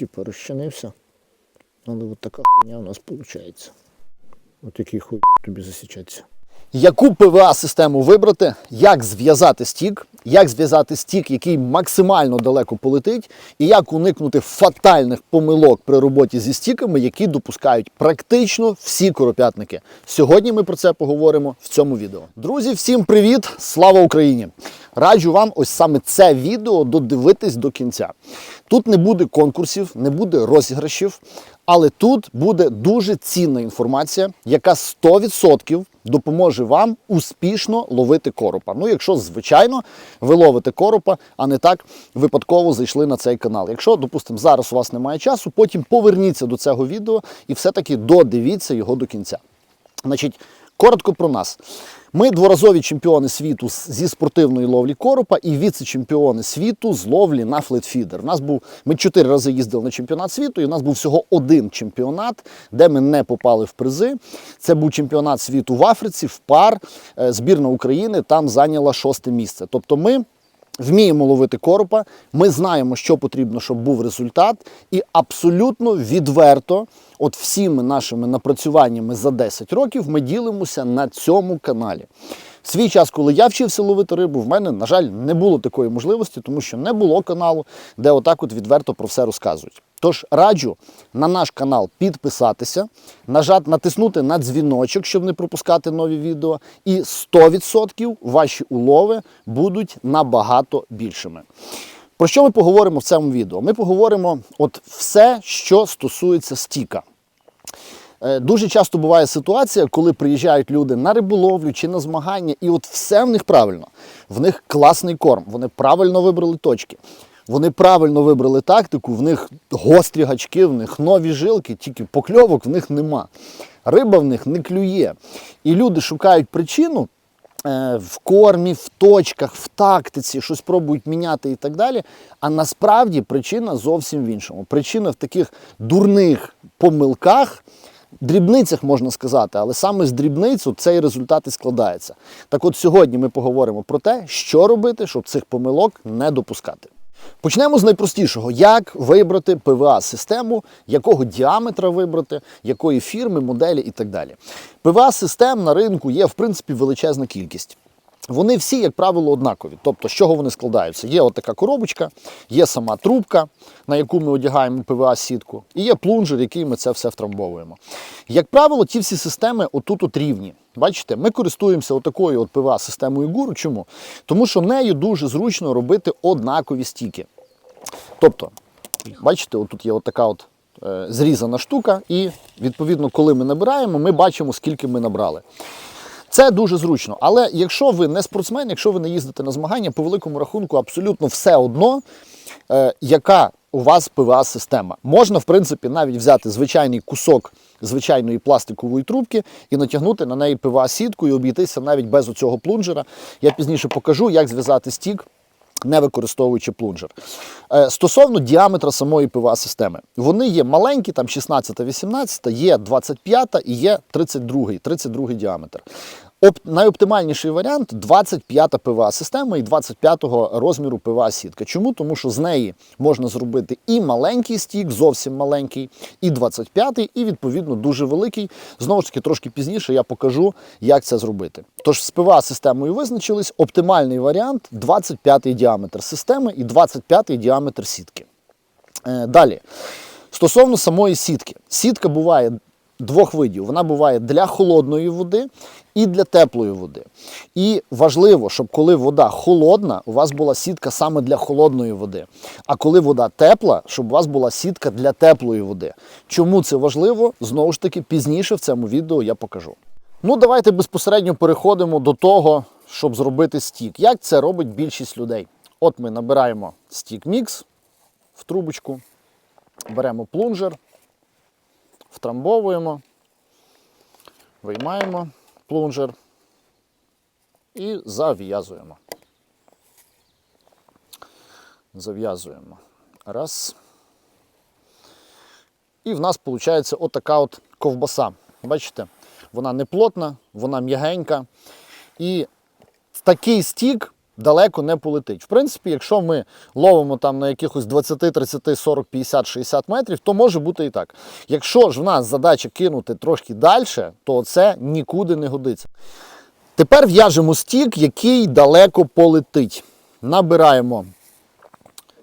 типу, розчинився. Але от така хуйня у нас виходить. От який хуй тобі засічаться. Яку ПВА-систему вибрати, як зв'язати стік, як зв'язати стік, який максимально далеко полетить, і як уникнути фатальних помилок при роботі зі стіками, які допускають практично всі коропятники. Сьогодні ми про це поговоримо в цьому відео. Друзі, всім привіт! Слава Україні! Раджу вам ось саме це відео додивитись до кінця. Тут не буде конкурсів, не буде розіграшів, але тут буде дуже цінна інформація, яка 100% допоможе вам успішно ловити коропа. Ну, якщо, звичайно, ви ловите коропа, а не так випадково зайшли на цей канал. Якщо, допустимо, зараз у вас немає часу, потім поверніться до цього відео і все-таки додивіться його до кінця. Значить, коротко про нас. Ми дворазові чемпіони світу зі спортивної ловлі коропа і віце-чемпіони світу з ловлі на флетфідер. У нас був ми чотири рази їздили на чемпіонат світу, і у нас був всього один чемпіонат, де ми не попали в призи. Це був чемпіонат світу в Африці, в пар. Е, Збірна України там зайняла шосте місце. Тобто ми вміємо ловити коропа, ми знаємо, що потрібно, щоб був результат, і абсолютно відверто, от всіми нашими напрацюваннями за 10 років, ми ділимося на цьому каналі. В свій час, коли я вчився ловити рибу, в мене, на жаль, не було такої можливості, тому що не було каналу, де отак от відверто про все розказують. Тож раджу на наш канал підписатися, нажат, натиснути на дзвіночок, щоб не пропускати нові відео, і 100% ваші улови будуть набагато більшими. Про що ми поговоримо в цьому відео? Ми поговоримо от все, що стосується стіка. Е, Дуже часто буває ситуація, коли приїжджають люди на риболовлю чи на змагання, і от все в них правильно. В них класний корм, вони правильно вибрали точки. Вони правильно вибрали тактику, в них гострі гачки, в них нові жилки, тільки покльовок в них нема. Риба в них не клює. І люди шукають причину е, в кормі, в точках, в тактиці, щось пробують міняти і так далі. А насправді причина зовсім в іншому. Причина в таких дурних помилках. Дрібницях можна сказати, але саме з дрібницю цей результат і складається. Так от сьогодні ми поговоримо про те, що робити, щоб цих помилок не допускати. Почнемо з найпростішого: як вибрати ПВА-систему, якого діаметра вибрати, якої фірми, моделі і так далі. ПВА-систем на ринку є, в принципі, величезна кількість. Вони всі, як правило, однакові. Тобто, з чого вони складаються? Є отака коробочка, є сама трубка, на яку ми одягаємо ПВА-сітку, і є плунжер, який ми це все втрамбовуємо. Як правило, ті всі системи отут от рівні. Бачите, ми користуємося отакою от ПВА-системою гуру. Чому? Тому що нею дуже зручно робити однакові стіки. Тобто, бачите, отут є отака от е, зрізана штука, і відповідно, коли ми набираємо, ми бачимо, скільки ми набрали. Це дуже зручно. Але якщо ви не спортсмен, якщо ви не їздите на змагання, по великому рахунку абсолютно все одно, е, яка у вас ПВА-система. Можна, в принципі, навіть взяти звичайний кусок звичайної пластикової трубки і натягнути на неї ПВА-сітку і обійтися навіть без оцього плунжера. Я пізніше покажу, як зв'язати стік. Не використовуючи плунжер. Е, Стосовно діаметра самої ПВА-системи, вони є маленькі, там 16-18, є 25 і є 32, 32 діаметр. Оп, найоптимальніший варіант 25-та ПВА система і 25-го розміру ПВА сітка. Чому? Тому що з неї можна зробити і маленький стік, зовсім маленький, і 25-й, і відповідно дуже великий. Знову ж таки, трошки пізніше я покажу, як це зробити. Тож з ПВА системою визначились. Оптимальний варіант 25-й діаметр системи і 25-й діаметр сітки. Е, Далі. Стосовно самої сітки, сітка буває двох видів. Вона буває для холодної води і для теплої води. І важливо, щоб коли вода холодна, у вас була сітка саме для холодної води. А коли вода тепла, щоб у вас була сітка для теплої води. Чому це важливо? Знову ж таки, пізніше в цьому відео я покажу. Ну, давайте безпосередньо переходимо до того, щоб зробити стік. Як це робить більшість людей? От ми набираємо стік мікс в трубочку, беремо плунжер, втрамбовуємо, виймаємо плунжер і зав'язуємо. Зав'язуємо. Раз. І в нас виходить отака от ковбаса. Бачите? Вона не плотна, вона м'ягенька. І такий стік далеко не полетить. В принципі, якщо ми ловимо там на якихось 20, 30, 40, 50, 60 метрів, то може бути і так. Якщо ж в нас задача кинути трошки далі, то це нікуди не годиться. Тепер в'яжемо стік, який далеко полетить. Набираємо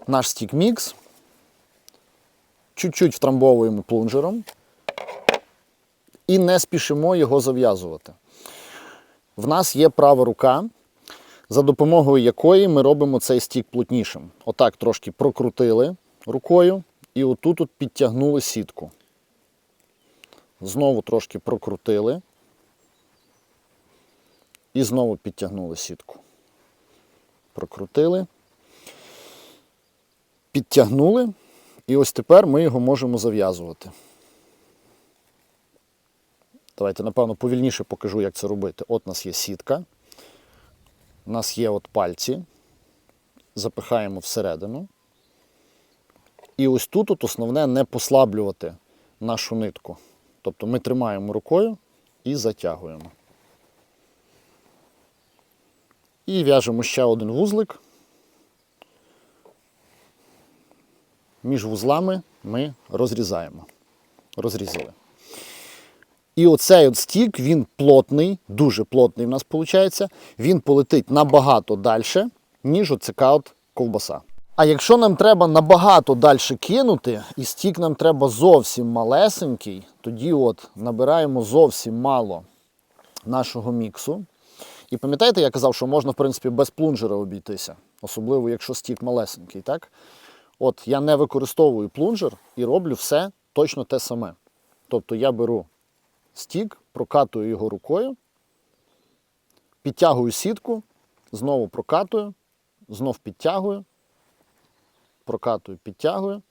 наш стік мікс, чуть-чуть втрамбовуємо плунжером і не спішимо його зав'язувати. В нас є права рука, за допомогою якої ми робимо цей стік плотнішим. Отак трошки прокрутили рукою і отут от підтягнули сітку. Знову трошки прокрутили. І знову підтягнули сітку. Прокрутили. Підтягнули. І ось тепер ми його можемо зав'язувати. Давайте, напевно, повільніше покажу, як це робити. От у нас є сітка. У нас є от пальці. Запихаємо всередину. І ось тут от основне не послаблювати нашу нитку. Тобто ми тримаємо рукою і затягуємо. І в'яжемо ще один вузлик. Між вузлами ми розрізаємо. Розрізали. І оцей от стік, він плотний, дуже плотний в нас виходить. Він полетить набагато далі, ніж оцяка от ковбаса. А якщо нам треба набагато далі кинути, і стік нам треба зовсім малесенький, тоді от набираємо зовсім мало нашого міксу. І пам'ятаєте, я казав, що можна, в принципі, без плунжера обійтися, особливо якщо стік малесенький, так? От я не використовую плунжер і роблю все точно те саме. Тобто я беру стік, прокатую його рукою, підтягую сітку, знову прокатую, знов підтягую, прокатую, підтягую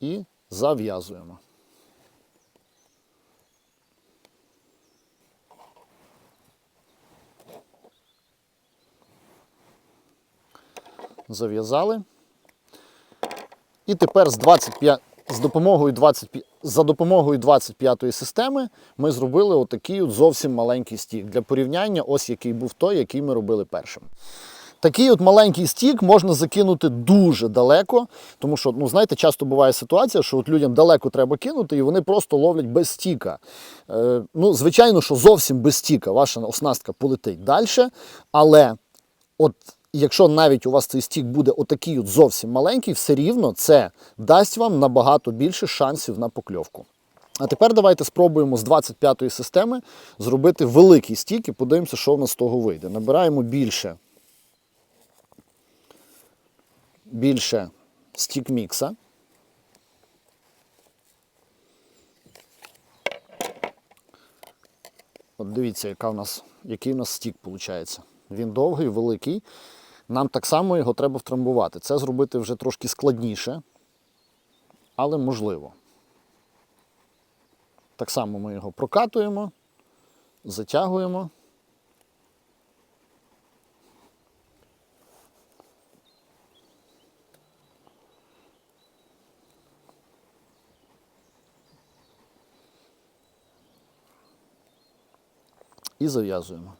і зав'язуємо. Зав'язали. І тепер з 25, з допомогою 25, за допомогою 25-ї системи ми зробили отакий от зовсім маленький стік. Для порівняння, ось який був той, який ми робили першим. Такий от маленький стік можна закинути дуже далеко, тому що, ну знаєте, часто буває ситуація, що от людям далеко треба кинути, і вони просто ловлять без стіка. Е, ну, звичайно, що зовсім без стіка ваша оснастка полетить далі, але от якщо навіть у вас цей стік буде отакий от зовсім маленький, все рівно це дасть вам набагато більше шансів на покльовку. А тепер давайте спробуємо з 25-ї системи зробити великий стік і подивимося, що в нас з того вийде. Набираємо більше, більше стік мікса. От дивіться, яка в нас, який у нас стік виходить. Він довгий, великий. Нам так само його треба втрамбувати. Це зробити вже трошки складніше, але можливо. Так само ми його прокатуємо, затягуємо. І зав'язуємо.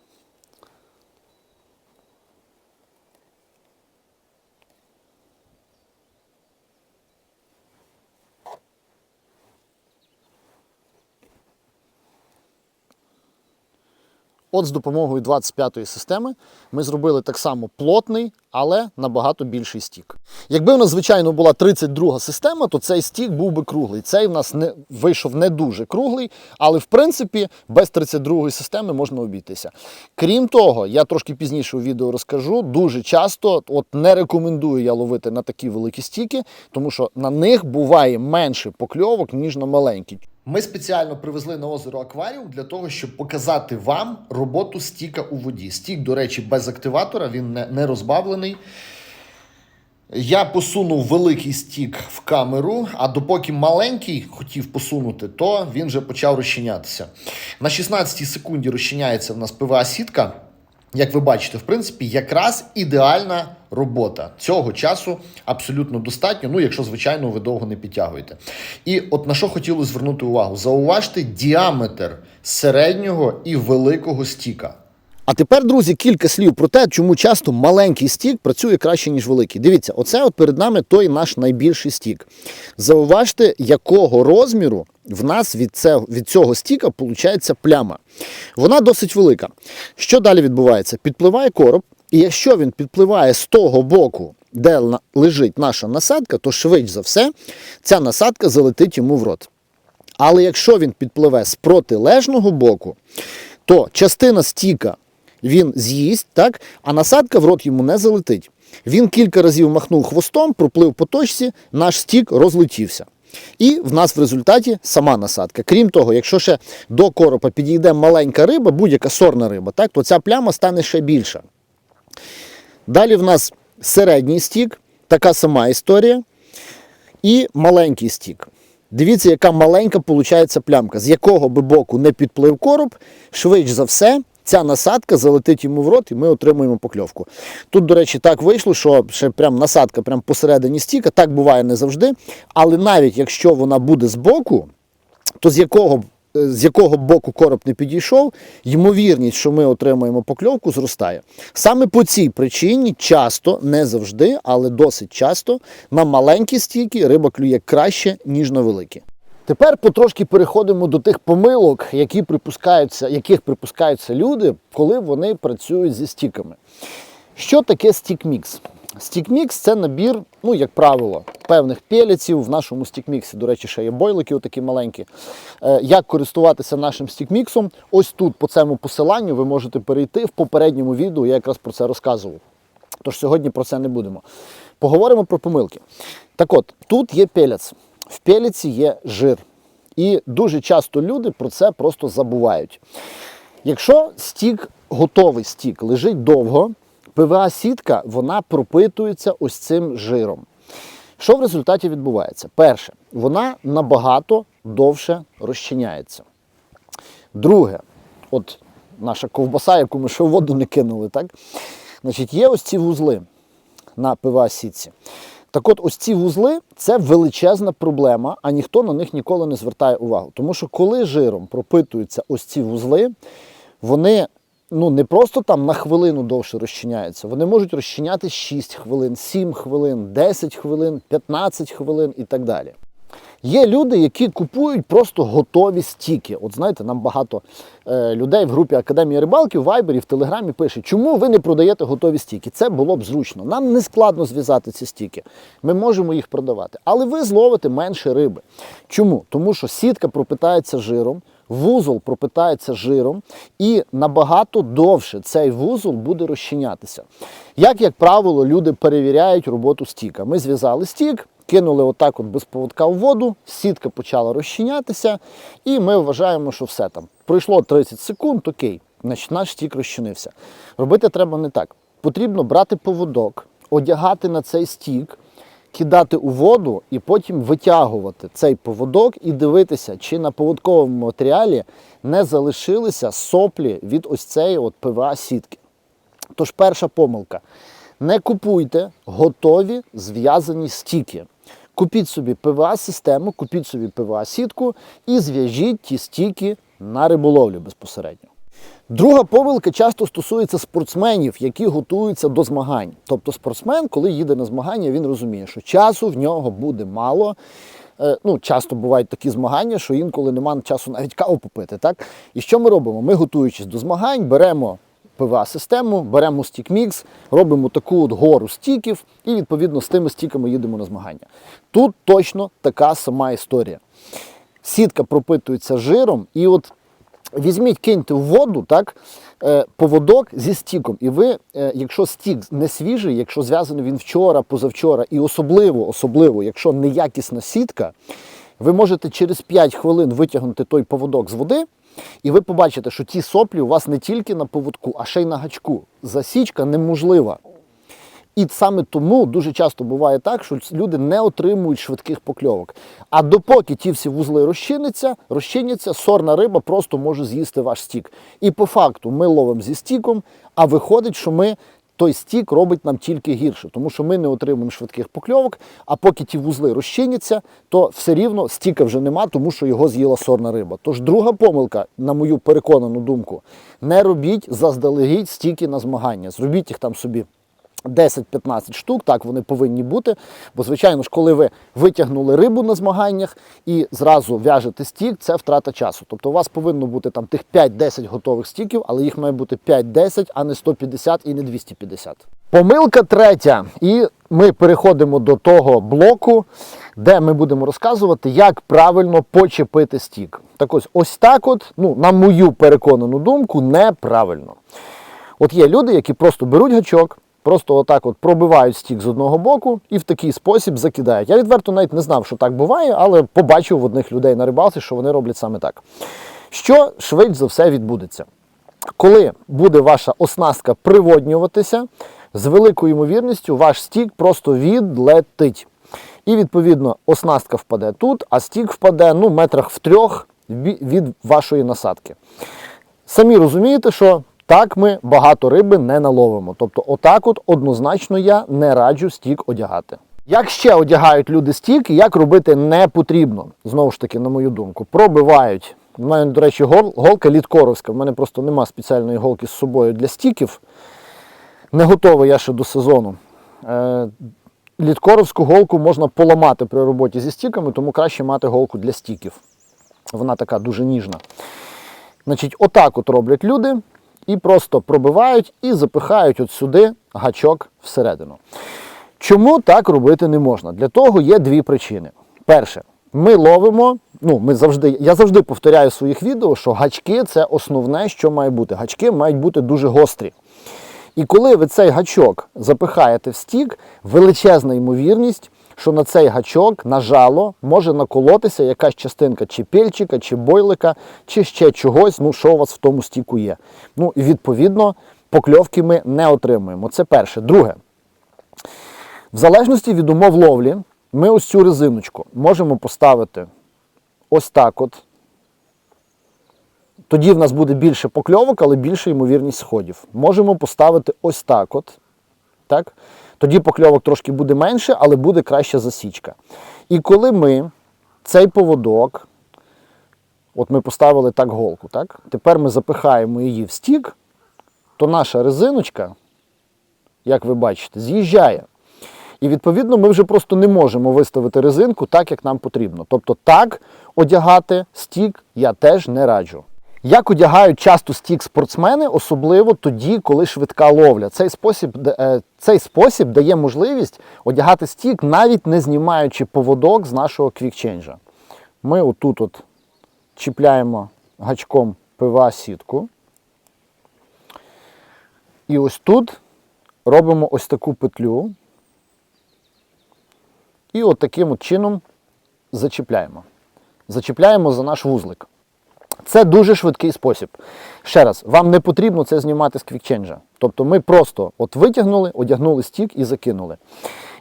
От з допомогою 25-ї системи ми зробили так само плотний, але набагато більший стік. Якби в нас, звичайно, була 32 система, то цей стік був би круглий. Цей в нас не вийшов не дуже круглий, але в принципі без 32-ї системи можна обійтися. Крім того, я трошки пізніше у відео розкажу, дуже часто от не рекомендую я ловити на такі великі стіки, тому що на них буває менше покльовок, ніж на маленькі. Ми спеціально привезли на озеро акваріум для того, щоб показати вам роботу стіка у воді. Стік, до речі, без активатора, він не, не розбавлений. Я посунув великий стік в камеру, а допоки маленький хотів посунути, то він вже почав розчинятися. На 16 секунді розчиняється в нас ПВА сітка. Як ви бачите, в принципі, якраз ідеальна робота. Цього часу абсолютно достатньо, ну якщо, звичайно, ви довго не підтягуєте. І от на що хотіли звернути увагу: зауважте діаметр середнього і великого стіка. А тепер, друзі, кілька слів про те, чому часто маленький стік працює краще, ніж великий. Дивіться, оце от перед нами той наш найбільший стік. Зауважте, якого розміру в нас від цього, від цього стіка виходить пляма. Вона досить велика. Що далі відбувається? Підпливає короб, і якщо він підпливає з того боку, де лежить наша насадка, то швидше за все ця насадка залетить йому в рот. Але якщо він підпливе з протилежного боку, то частина стіка він з'їсть, так, а насадка в рот йому не залетить. Він кілька разів махнув хвостом, проплив по точці, наш стік розлетівся. І в нас в результаті сама насадка. Крім того, якщо ще до коропа підійде маленька риба, будь-яка сорна риба, так, то ця пляма стане ще більша. Далі в нас середній стік, така сама історія. І маленький стік. Дивіться, яка маленька виходить плямка. З якого би боку не підплив короб, швидше за все, ця насадка залетить йому в рот, і ми отримуємо покльовку. Тут, до речі, так вийшло, що ще прям насадка прям посередині стіка, так буває не завжди. Але навіть якщо вона буде збоку, то з якого, е, з якого боку короб не підійшов, ймовірність, що ми отримаємо покльовку, зростає. Саме по цій причині часто, не завжди, але досить часто на маленькі стійки риба клює краще, ніж на великі. Тепер потрошки переходимо до тих помилок, які припускаються, яких припускаються люди, коли вони працюють зі стіками. Що таке стікмікс? Стікмікс це набір, ну, як правило, певних пелеців. В нашому стікміксі, до речі, ще є бойлики, отакі маленькі. Е, Як користуватися нашим стікміксом? Ось тут, по цьому посиланню, ви можете перейти в попередньому відео, я якраз про це розказував. Тож сьогодні про це не будемо. Поговоримо про помилки. Так от, тут є пелець. В пелеці є жир. І дуже часто люди про це просто забувають. Якщо стік, готовий стік, лежить довго, ПВА-сітка вона пропитується ось цим жиром. Що в результаті відбувається? Перше, вона набагато довше розчиняється. Друге, от наша ковбаса, яку ми ще в воду не кинули, так? Значить, є ось ці вузли на ПВА-сітці. Так от, ось ці вузли це величезна проблема, а ніхто на них ніколи не звертає увагу. Тому що коли жиром пропитуються ось ці вузли, вони ну, не просто там на хвилину довше розчиняються, вони можуть розчиняти 6 хвилин, 7 хвилин, 10 хвилин, 15 хвилин і так далі. Є люди, які купують просто готові стіки. От знаєте, нам багато е, людей в групі Академії рибалки в Вайбері, в Телеграмі пише, чому ви не продаєте готові стіки? Це було б зручно. Нам не складно зв'язати ці стіки. Ми можемо їх продавати. Але ви зловите менше риби. Чому? Тому що сітка пропитається жиром, вузол пропитається жиром, і набагато довше цей вузол буде розчинятися. Як, як правило, люди перевіряють роботу стіка. Ми зв'язали стік. Кинули отак от без поводка в воду, сітка почала розчинятися, і ми вважаємо, що все там. Пройшло 30 секунд, окей, значить наш стік розчинився. Робити треба не так. Потрібно брати поводок, одягати на цей стік, кидати у воду і потім витягувати цей поводок і дивитися, чи на поводковому матеріалі не залишилися соплі від ось цієї от ПВА-сітки. Тож перша помилка. Не купуйте готові зв'язані стіки. Купіть собі ПВА-систему, купіть собі ПВА-сітку і зв'яжіть ті стіки на риболовлю безпосередньо. Друга помилка часто стосується спортсменів, які готуються до змагань. Тобто спортсмен, коли їде на змагання, він розуміє, що часу в нього буде мало. Е, Ну, часто бувають такі змагання, що інколи немає часу навіть каву попити. Так? І що ми робимо? Ми, готуючись до змагань, беремо ПВА-систему, беремо стік-мікс, робимо таку от гору стіків і відповідно з тими стіками їдемо на змагання. Тут точно така сама історія. Сітка пропитується жиром, і от візьміть, киньте в воду, так, е, поводок зі стіком. І ви, е, якщо стік не свіжий, якщо зв'язаний він вчора, позавчора, і особливо, особливо, якщо неякісна сітка, ви можете через 5 хвилин витягнути той поводок з води, і ви побачите, що ті соплі у вас не тільки на поводку, а ще й на гачку. Засічка неможлива. І саме тому дуже часто буває так, що люди не отримують швидких покльовок. А допоки ті всі вузли розчиняться, розчиняться, сорна риба просто може з'їсти ваш стік. І по факту ми ловимо зі стіком, а виходить, що ми той стік робить нам тільки гірше, тому що ми не отримуємо швидких покльовок, а поки ті вузли розчиняться, то все рівно стіка вже нема, тому що його з'їла сорна риба. Тож друга помилка, на мою переконану думку, не робіть заздалегідь стіки на змагання. Зробіть їх там собі 10-15 штук, так вони повинні бути. Бо, звичайно ж, коли ви витягнули рибу на змаганнях і зразу в'яжете стік, це втрата часу. Тобто у вас повинно бути там тих 5-10 готових стіків, але їх має бути 5-10, а не 150 і не 250. Помилка третя. І ми переходимо до того блоку, де ми будемо розказувати, як правильно почепити стік. Так ось, ось так, от, ну, на мою переконану думку, неправильно. От є люди, які просто беруть гачок, просто отак от пробивають стік з одного боку і в такий спосіб закидають. Я відверто навіть не знав, що так буває, але побачив в одних людей на рибалці, що вони роблять саме так. Що швидше за все відбудеться? Коли буде ваша оснастка приводнюватися, з великою ймовірністю ваш стік просто відлетить. І відповідно оснастка впаде тут, а стік впаде ну, метрах в трьох від вашої насадки. Самі розумієте, що так ми багато риби не наловимо. Тобто, отак от однозначно я не раджу стік одягати. Як ще одягають люди стік, як робити не потрібно, знову ж таки, на мою думку, пробивають. У мене, до речі, гол- голка літкоровська. В мене просто нема спеціальної голки з собою для стіків. Не готовий я ще до сезону. Е, літкоровську голку можна поламати при роботі зі стіками, тому краще мати голку для стіків. Вона така дуже ніжна. Значить, отак от роблять люди і просто пробивають і запихають от сюди гачок всередину. Чому так робити не можна? Для того є дві причини. Перше, ми ловимо, ну ми завжди, я завжди повторяю в своїх відео, що гачки це основне, що має бути. Гачки мають бути дуже гострі. І коли ви цей гачок запихаєте в стік, величезна ймовірність, що на цей гачок на жало може наколотися якась частинка чи пельчика, чи бойлика, чи ще чогось, ну що у вас в тому стіку є. Ну і відповідно покльовки ми не отримуємо. Це перше. Друге, в залежності від умов ловлі, ми ось цю резиночку можемо поставити ось так от. Тоді в нас буде більше покльовок, але більша ймовірність сходів. Можемо поставити ось так от. Так? Тоді покльовок трошки буде менше, але буде краща засічка. І коли ми цей поводок, от ми поставили так голку, так? тепер ми запихаємо її в стік, то наша резиночка, як ви бачите, з'їжджає. І відповідно ми вже просто не можемо виставити резинку так, як нам потрібно. Тобто так одягати стік я теж не раджу. Як одягають часто стік спортсмени, особливо тоді, коли швидка ловля. Цей спосіб, е, цей спосіб дає можливість одягати стік, навіть не знімаючи поводок з нашого квікченджа. Ми отут от чіпляємо гачком ПВА сітку. І ось тут робимо ось таку петлю. І от таким от чином зачіпляємо. Зачіпляємо за наш вузлик. Це дуже швидкий спосіб. Ще раз, вам не потрібно це знімати з квікченджа. Тобто ми просто от витягнули, одягнули стік і закинули.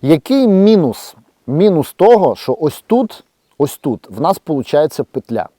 Який мінус? Мінус того, що ось тут, ось тут в нас виходить петля.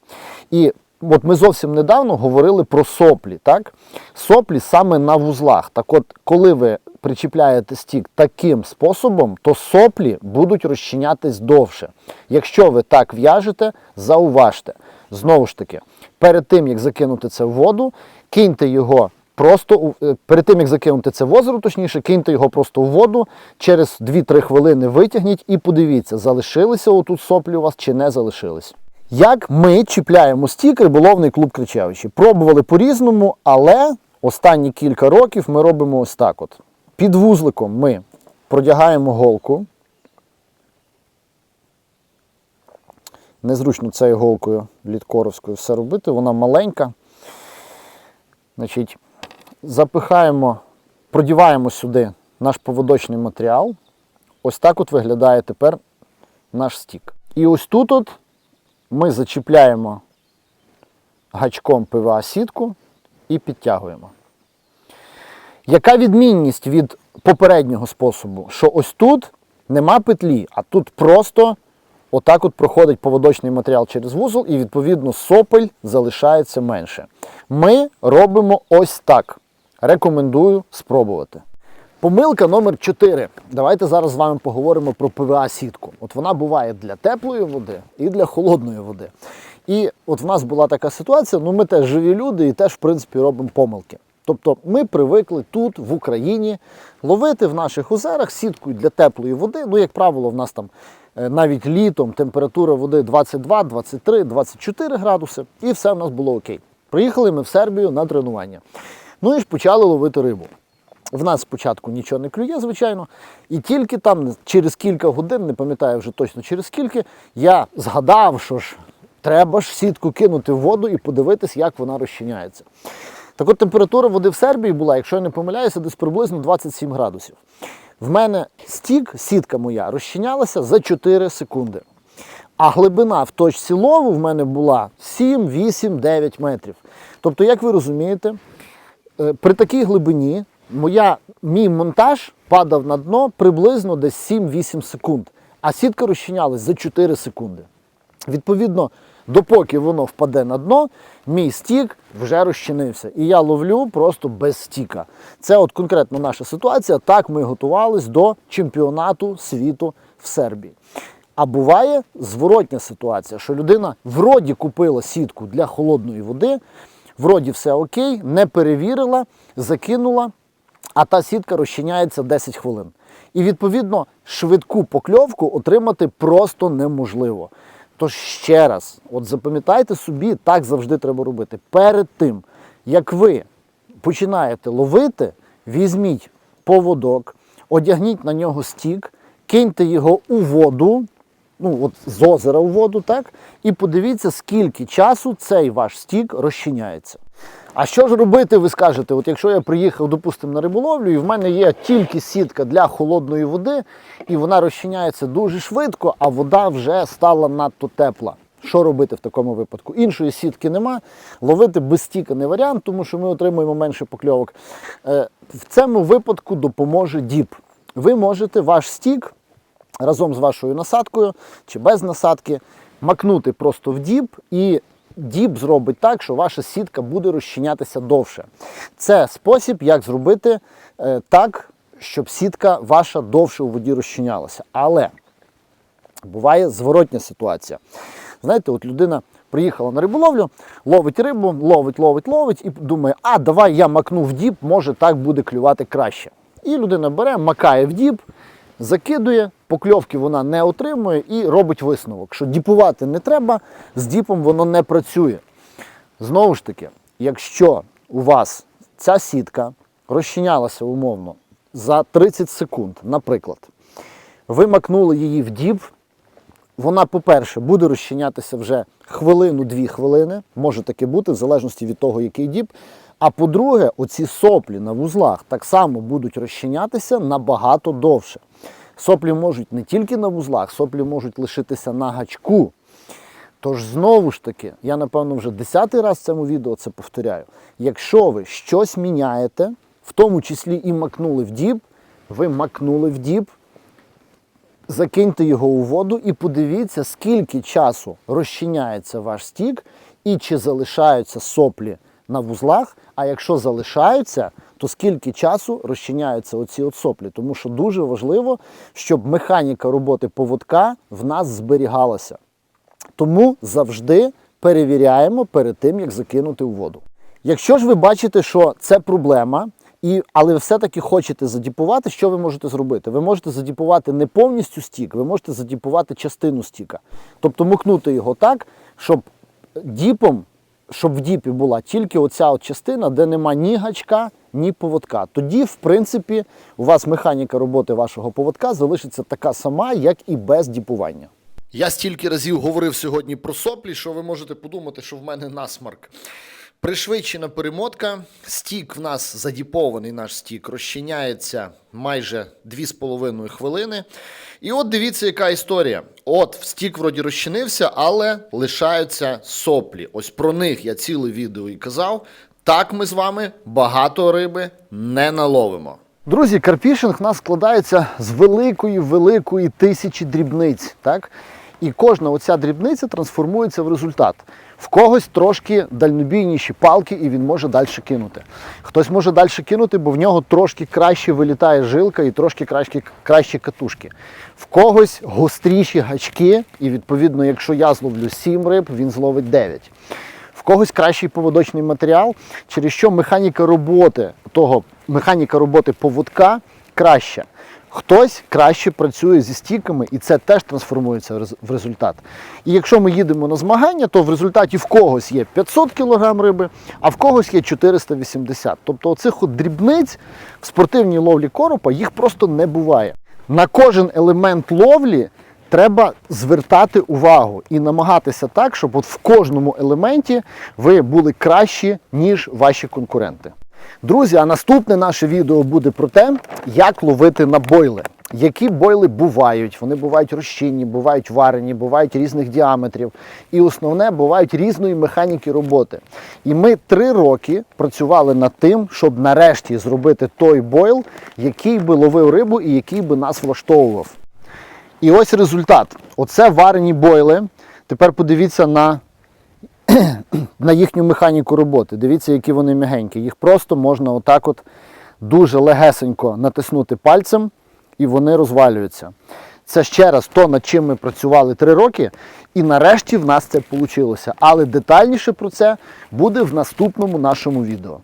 І от ми зовсім недавно говорили про соплі. Так? Соплі саме на вузлах. Так от, коли ви причіпляєте стік таким способом, то соплі будуть розчинятись довше. Якщо ви так в'яжете, зауважте. Знову ж таки, перед тим, як закинути це в воду, киньте його просто е, перед тим, як закинути це в озеро, точніше, киньте його просто в воду, через 2-3 хвилини витягніть і подивіться, залишилися отут соплі у вас чи не залишились. Як ми чіпляємо стік риболовний клуб Кричевичі? Пробували по-різному, але останні кілька років ми робимо ось так. от. Під вузликом ми продягаємо голку. Незручно цією голкою літкоровською все робити, вона маленька. Значить, запихаємо, продіваємо сюди наш поводочний матеріал. Ось так от виглядає тепер наш стік. І ось тут от ми зачіпляємо гачком ПВА сітку і підтягуємо. Яка відмінність від попереднього способу? Що ось тут нема петлі, а тут просто отак от проходить поводочний матеріал через вузол і відповідно сопель залишається менше. Ми робимо ось так. Рекомендую спробувати. Помилка номер 4. Давайте зараз з вами поговоримо про ПВА-сітку. От вона буває для теплої води і для холодної води. І от в нас була така ситуація, ну ми теж живі люди і теж, в принципі, робимо помилки. Тобто ми привикли тут, в Україні, ловити в наших озерах сіткою для теплої води. Ну, як правило, в нас там навіть літом температура води 22, 23, 24 градуси, і все в нас було окей. Приїхали ми в Сербію на тренування. Ну і ж почали ловити рибу. В нас спочатку нічого не клює, звичайно, і тільки там через кілька годин, не пам'ятаю вже точно через скільки, я згадав, що ж треба ж сітку кинути в воду і подивитись, як вона розчиняється. Так от температура води в Сербії була, якщо я не помиляюся, десь приблизно 27 градусів. В мене стік, сітка моя, розчинялася за 4 секунди. А глибина в точці лову в мене була 7, 8, 9 метрів. Тобто, як ви розумієте, е, при такій глибині моя, мій монтаж падав на дно приблизно десь 7-8 секунд, а сітка розчинялась за 4 секунди. Відповідно, допоки воно впаде на дно, мій стік вже розчинився. І я ловлю просто без стіка. Це от конкретно наша ситуація. Так ми готувались до чемпіонату світу в Сербії. А буває зворотня ситуація, що людина вроді купила сітку для холодної води, вроді все окей, не перевірила, закинула, а та сітка розчиняється 10 хвилин. І відповідно швидку покльовку отримати просто неможливо. Тож ще раз, от запам'ятайте собі, так завжди треба робити. Перед тим, як ви починаєте ловити, візьміть поводок, одягніть на нього стік, киньте його у воду, ну от з озера у воду, так, і подивіться, скільки часу цей ваш стік розчиняється. А що ж робити, ви скажете, от якщо я приїхав, допустимо, на риболовлю, і в мене є тільки сітка для холодної води, і вона розчиняється дуже швидко, а вода вже стала надто тепла. Що робити в такому випадку? Іншої сітки нема. Ловити без стіка не варіант, тому що ми отримуємо менше покльовок. Е, В цьому випадку допоможе діп. Ви можете ваш стік разом з вашою насадкою чи без насадки макнути просто в діп і діп зробить так, що ваша сітка буде розчинятися довше. Це спосіб, як зробити е, так, щоб сітка ваша довше у воді розчинялася. Але буває зворотня ситуація. Знаєте, от людина приїхала на риболовлю, ловить рибу, ловить, ловить, ловить і думає, а давай я макну в діп, може так буде клювати краще. І людина бере, макає в діп, закидує, покльовки вона не отримує і робить висновок, що діпувати не треба, з діпом воно не працює. Знову ж таки, якщо у вас ця сітка розчинялася умовно за 30 секунд, наприклад, ви макнули її в діп, вона, по-перше, буде розчинятися вже хвилину-дві хвилини, може таке бути, в залежності від того, який діп. А по-друге, оці соплі на вузлах так само будуть розчинятися набагато довше. Соплі можуть не тільки на вузлах, соплі можуть лишитися на гачку. Тож знову ж таки, я напевно вже десятий раз в цьому відео це повторяю. Якщо ви щось міняєте, в тому числі і макнули в діб, ви макнули в діб, закиньте його у воду і подивіться, скільки часу розчиняється ваш стік і чи залишаються соплі на вузлах. А якщо залишаються, то скільки часу розчиняються оці соплі. Тому що дуже важливо, щоб механіка роботи поводка в нас зберігалася. Тому завжди перевіряємо перед тим, як закинути у воду. Якщо ж ви бачите, що це проблема, і, але ви все-таки хочете задіпувати, що ви можете зробити? Ви можете задіпувати не повністю стік, ви можете задіпувати частину стіка. Тобто мукнути його так, щоб діпом, щоб в діпі була тільки оця от частина, де нема ні гачка, ні поводка. Тоді, в принципі, у вас механіка роботи вашого поводка залишиться така сама, як і без діпування. Я стільки разів говорив сьогодні про соплі, що ви можете подумати, що в мене насмарк. Пришвидшена перемотка. Стік в нас задіпований наш стік, розчиняється майже 2,5 хвилини. І от дивіться, яка історія. От стік вроді розчинився, але лишаються соплі. Ось про них я ціле відео і казав. Так ми з вами багато риби не наловимо. Друзі, карпішинг в нас складається з великої великої тисячі дрібниць. Так? І кожна оця дрібниця трансформується в результат. В когось трошки дальнобійніші палки, і він може далі кинути. Хтось може далі кинути, бо в нього трошки краще вилітає жилка і трошки краще, кращі катушки. В когось гостріші гачки, і відповідно, якщо я зловлю 7 риб, він зловить 9. В когось кращий поводочний матеріал, через що механіка роботи того, механіка роботи поводка краща. Хтось краще працює зі стіками, і це теж трансформується в результат. І якщо ми їдемо на змагання, то в результаті в когось є 500 кг риби, а в когось є 480. Тобто оцих от дрібниць в спортивній ловлі коропа їх просто не буває. На кожен елемент ловлі треба звертати увагу і намагатися так, щоб от в кожному елементі ви були кращі, ніж ваші конкуренти. Друзі, а наступне наше відео буде про те, як ловити на бойли. Які бойли бувають? Вони бувають розчинні, бувають варені, бувають різних діаметрів. І основне, бувають різної механіки роботи. І ми три роки працювали над тим, щоб нарешті зробити той бойл, який би ловив рибу і який би нас влаштовував. І ось результат. Оце варені бойли. Тепер подивіться на, на їхню механіку роботи. Дивіться, які вони м'ягенькі. Їх просто можна отак от дуже легесенько натиснути пальцем, і вони розвалюються. Це ще раз то, над чим ми працювали три роки, і нарешті в нас це вийшло. Але детальніше про це буде в наступному нашому відео.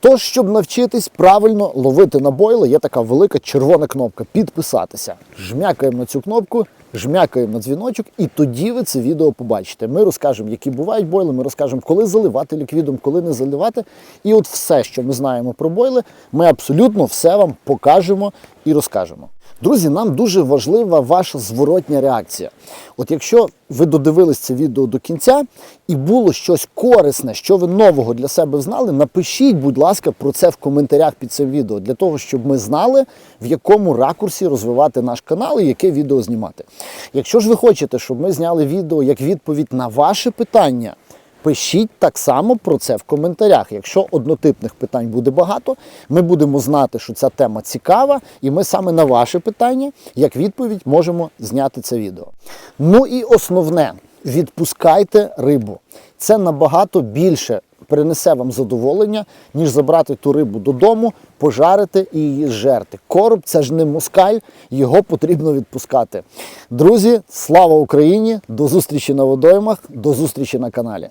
Тож, щоб навчитись правильно ловити на бойли, є така велика червона кнопка підписатися. Жмякаємо на цю кнопку, жмякаємо на дзвіночок, і тоді ви це відео побачите. Ми розкажемо, які бувають бойли, ми розкажемо, коли заливати ліквідом, коли не заливати. І от все, що ми знаємо про бойли, ми абсолютно все вам покажемо і розкажемо. Друзі, нам дуже важлива ваша зворотня реакція. От якщо ви додивились це відео до кінця і було щось корисне, що ви нового для себе знали, напишіть, будь ласка, про це в коментарях під цим відео, для того, щоб ми знали, в якому ракурсі розвивати наш канал і яке відео знімати. Якщо ж ви хочете, щоб ми зняли відео як відповідь на ваше питання, Пишіть так само про це в коментарях. Якщо однотипних питань буде багато, ми будемо знати, що ця тема цікава, і ми саме на ваше питання, як відповідь, можемо зняти це відео. Ну і основне, відпускайте рибу. Це набагато більше принесе вам задоволення, ніж забрати ту рибу додому, пожарити і її зжерти. Короб це ж не москаль, його потрібно відпускати. Друзі, слава Україні! До зустрічі на водоймах, до зустрічі на каналі.